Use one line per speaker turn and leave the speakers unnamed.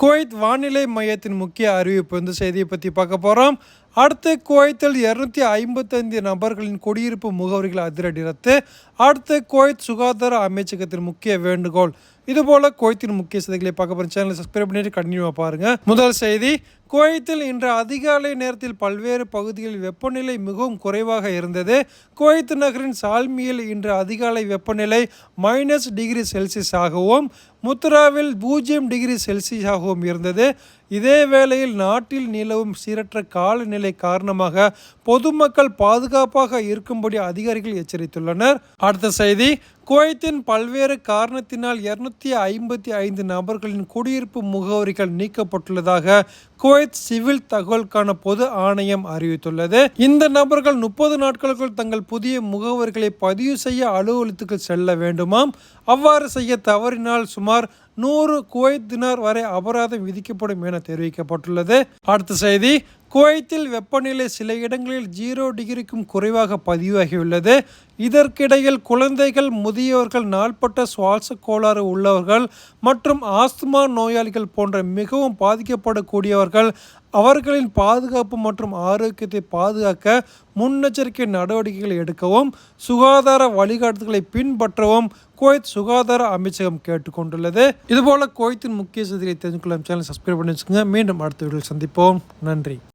Kuwait வானிலை மையத்தின் முக்கிய அறிவிப்பு. இந்த செய்தியை பற்றி பார்க்க போகிறோம் அடுத்து குவைத்தில் இருநூத்தி ஐம்பத்தைந்து நபர்களின் குடியிருப்பு முகவரிகள் அதிரடி ரத்து. அடுத்து குவைத் சுகாதார அமைச்சகத்தின் முக்கிய வேண்டுகோள். இதுபோல குவைத்தின் முக்கிய செய்திகளை பார்க்க போகிற சேனலை சப்ஸ்கிரைப் பண்ணிட்டு கண்டினியூவாக பாருங்க. முதல் செய்தி குவைத்தில் இன்று அதிகாலை நேரத்தில் பல்வேறு பகுதிகளில் வெப்பநிலை மிகவும் குறைவாக இருந்தது. குவைத் நகரின் சால்மியில் இன்று அதிகாலை வெப்பநிலை மைனஸ் டிகிரி செல்சியஸ் ஆகவும் முத்ராவில் பூஜ்ஜியம் டிகிரி செல்சியஸ் ஆகவும் இருந்தது. இதே வேளையில் நாட்டில் நிலவும் சீரற்ற காலநிலை காரணமாக பொதுமக்கள் பாதுகாப்பாக இருக்கும்படி அதிகாரிகள் எச்சரித்துள்ளனர். அடுத்த செய்தி குவைத்தின் பல்வேறு காரணத்தினால் இருநூத்தி ஐம்பத்தி ஐந்து நபர்களின் குடியிருப்பு முகவரிகள் நீக்கப்பட்டுள்ளதாக குவைத் சிவில் தகவலுக்கான பொது ஆணையம் அறிவித்துள்ளது. இந்த நபர்கள் முப்பது நாட்களுக்குள் தங்கள் புதிய முகவரிகளை பதிவு செய்ய அலுவலகத்துக்கு செல்ல வேண்டுமாம். அவ்வாறு செய்ய தவறினால் சுமார் நூறு குவைத் தினார் வரை அபராதம் விதிக்கப்படும் என தெரிவிக்கப்பட்டுள்ளது. அடுத்த செய்தி குவைத்தில் வெப்பநிலை சில இடங்களில் ஜீரோ டிகிரிக்கும் குறைவாக பதிவாகியுள்ளது. இதற்கிடையில் குழந்தைகள் முதியவர்கள் நாள்பட்ட சுவாச கோளாறு உள்ளவர்கள் மற்றும் ஆஸ்துமா நோயாளிகள் போன்ற மிகவும் பாதிக்கப்படக்கூடியவர்கள் அவர்களின் பாதுகாப்பு மற்றும் ஆரோக்கியத்தை பாதுகாக்க முன்னெச்சரிக்கை நடவடிக்கைகளை எடுக்கவும் சுகாதார வழிகாட்டுதல்களை பின்பற்றவும் குவைத் சுகாதார அமைச்சகம் கேட்டுக்கொண்டுள்ளது. இதுபோல குவைத்தின் முக்கிய செய்திகளை தெரிந்து கொள்ளும் சேனல் சப்ஸ்கிரைப் பண்ணி வச்சுக்கோங்க. மீண்டும் அடுத்த வீடியோவில் சந்திப்போம். நன்றி.